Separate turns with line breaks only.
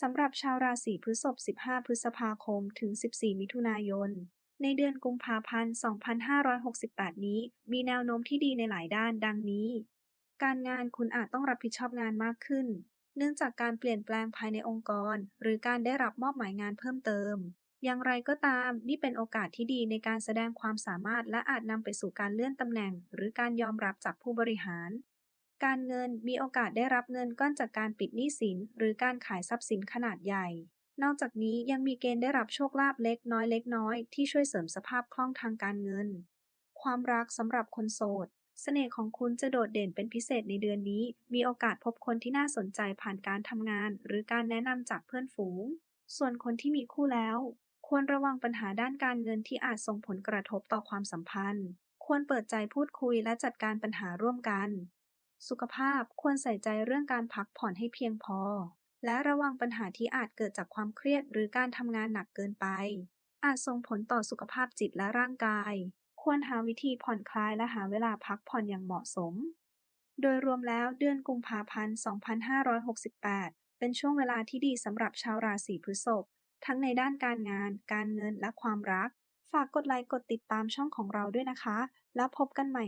สำหรับชาวราศีพฤษภ 15 พฤษภาคม ถึง 14 มิถุนายน ในเดือนกุมภาพันธ์ 2568 นี้ มีแนวโน้มที่ดีในหลายด้านดังนี้ การงานคุณอาจต้องรับผิดชอบงานมากขึ้น เนื่องจากการเปลี่ยนแปลงภายในองค์กร หรือการได้รับมอบหมายงานเพิ่มเติม อย่างไรก็ตาม นี่เป็นโอกาสที่ดีในการแสดงความสามารถและอาจนำไปสู่การเลื่อนตำแหน่ง หรือการยอมรับจากผู้บริหาร การเงินมีโอกาสได้รับเงินก้อนจากการปิดหนี้สิน หรือการขายทรัพย์สินขนาดใหญ่ นอกจากนี้ยังมีเกณฑ์ได้รับโชคลาภเล็กน้อยเล็กน้อยที่ช่วยเสริมสภาพคล่องทางการเงิน ความรักสำหรับคนโสดเสน่ห์ของคุณจะโดดเด่นเป็นพิเศษในเดือนนี้ มีโอกาสพบคนที่น่าสนใจผ่านการทำงาน หรือการแนะนำจากเพื่อนฝูง ส่วนคนที่มีคู่แล้ว ควรระวังปัญหาด้านการเงินที่อาจส่งผลกระทบต่อความสัมพันธ์ ควรเปิดใจพูดคุยและจัดการปัญหาร่วมกัน สุขภาพควรใส่ใจเรื่องการพักผ่อนให้เพียงพอ และระวังปัญหาที่อาจเกิดจากความเครียดหรือการทำงานหนักเกินไป อาจส่งผลต่อสุขภาพจิตและร่างกาย ควรหาวิธีผ่อนคลายและหาเวลาพักผ่อนอย่างเหมาะสม โดยรวมแล้วเดือนกุมภาพันธ์ 2568 เป็นช่วงเวลาที่ดีสำหรับชาวราศีพฤษภทั้งในด้านการงาน การเงินและความรัก ฝากกดไลค์กดติดตามช่องของเราด้วยนะคะ แล้วพบกันใหม่